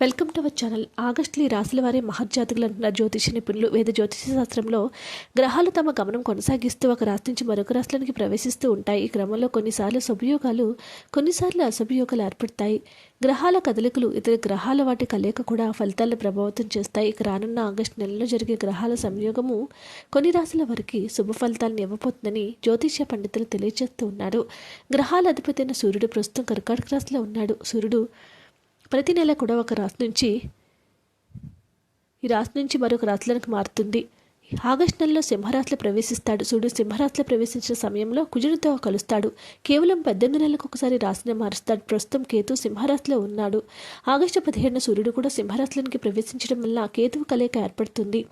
Welcome to our channel ఆగస్టులో రాశుల వారే మహర్జాతకులు అంటున్నారు జ్యోతిష నిపుణులు. వేద జ్యోతిష శాస్త్రంలో గ్రహాలు తమ గమనం కొనసాగిస్తూ ఒక రాశి నుంచి మరొక రాశులకి ప్రవేశిస్తూ ఉంటాయి. ఈ క్రమంలో కొన్నిసార్లు శుభయోగాలు కొన్నిసార్లు అశుభయోగాలు ఏర్పడతాయి. గ్రహాల కదలికలు ఇతర గ్రహాల వాటి కలయిక కూడా ఫలితాలను ప్రభావితం చేస్తాయి. ఇక రానున్న ఆగస్టు నెలలో జరిగే గ్రహాల సంయోగము కొన్ని రాశుల వారికి శుభ ఫలితాలను ఇవ్వబోతుందని జ్యోతిష్య పండితులు తెలియజేస్తూ ఉన్నారు. గ్రహాల అధిపతి అయిన సూర్యుడు ప్రస్తుతం కర్కాటక రాశిలో ఉన్నాడు. సూర్యుడు ప్రతి నెల కూడా ఒక రాశి నుంచి ఈ రాశి నుంచి మరొక రాశులకు మారుతుంది. ఆగస్టు నెలలో సింహరాశిలో ప్రవేశిస్తాడు. సూర్యుడు సింహరాశిలో ప్రవేశించిన సమయంలో కుజుడితో కలుస్తాడు. కేవలం పద్దెనిమిది నెలలకు ఒకసారి రాశిని మారుస్తాడు. ప్రస్తుతం కేతు సింహరాశిలో ఉన్నాడు. ఆగస్టు పదిహేడున సూర్యుడు కూడా సింహరాశిలోనికి ప్రవేశించడం వల్ల కేతువు కలయిక ఏర్పడుతుంది.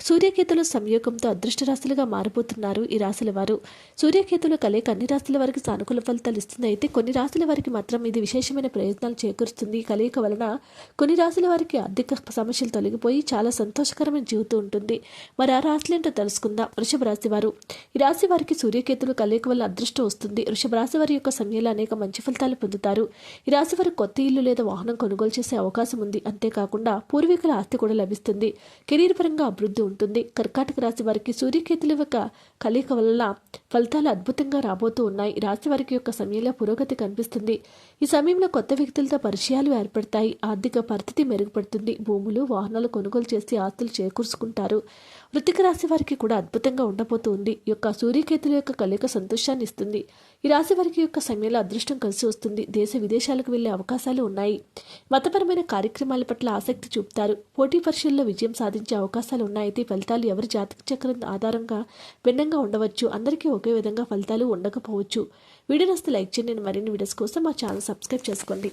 సూర్యకేతుల సంయోగంతో అదృష్ట రాశులుగా మారిపోతున్నారు ఈ రాశుల వారు. సూర్యకేతుల కలయిక అన్ని రాశుల వారికి సానుకూల ఫలితాలు ఇస్తుంది. అయితే కొన్ని రాశుల వారికి మాత్రం ఇది విశేషమైన ప్రయోజనాలు చేకూరుస్తుంది. కలయిక వలన కొన్ని రాశుల వారికి ఆర్థిక సమస్యలు తొలగిపోయి చాలా సంతోషకరమైన జీవితం ఉంటుంది. మరి రాశులేంటో తెలుసుకుందాం. వృషభ రాశి వారు. ఈ రాశి వారికి సూర్యకేతులు కలయిక వల్ల అదృష్టం వస్తుంది. వృషభ రాశి వారి యొక్క సమయంలో అనేక మంచి ఫలితాలు పొందుతారు. ఈ రాశి వారు కొత్త ఇల్లు లేదా వాహనం కొనుగోలు చేసే అవకాశం ఉంది. అంతేకాకుండా పూర్వీకుల ఆస్తి కూడా లభిస్తుంది. కెరీర్ పరంగా అభివృద్ధి ఉంటుంది. కర్కాటక రాశి వారికి సూర్యకేతుల యొక్క కలయిక వల్ల ఫలితాలు అద్భుతంగా రాబోతూ ఉన్నాయి. రాశి వారికి యొక్క సమయంలో పురోగతి కనిపిస్తుంది. ఈ సమయంలో కొత్త వ్యక్తులతో పరిచయాలు ఏర్పడతాయి. ఆర్థిక పరిస్థితి మెరుగుపడుతుంది. భూములు వాహనాలు కొనుగోలు చేసి ఆస్తులు చేకూర్చుకుంటారు. వృత్తిక రాశి వారికి కూడా అద్భుతంగా ఉండబోతుంది. ఈ యొక్క సూర్యకేతుల యొక్క కలయిక సంతోషాన్ని ఇస్తుంది. ఈ రాశి వారికి యొక్క సమయంలో అదృష్టం కలిసి వస్తుంది. దేశ విదేశాలకు వెళ్ళే అవకాశాలు ఉన్నాయి. మతపరమైన కార్యక్రమాల పట్ల ఆసక్తి చూపుతారు. పోటీ పరీక్షల్లో విజయం సాధించే అవకాశాలు ఉన్నాయి అయితే ఈ ఫలితాలు ఎవరి జాతక చక్రం ఆధారంగా భిన్నంగా ఉండవచ్చు. అందరికీ ఒకే విధంగా ఫలితాలు ఉండకపోవచ్చు. వీడియో నస్తే లైక్ చేయండి. మరిన్ని వీడియోస్ కోసం మా ఛానల్ సబ్స్క్రైబ్ చేసుకోండి.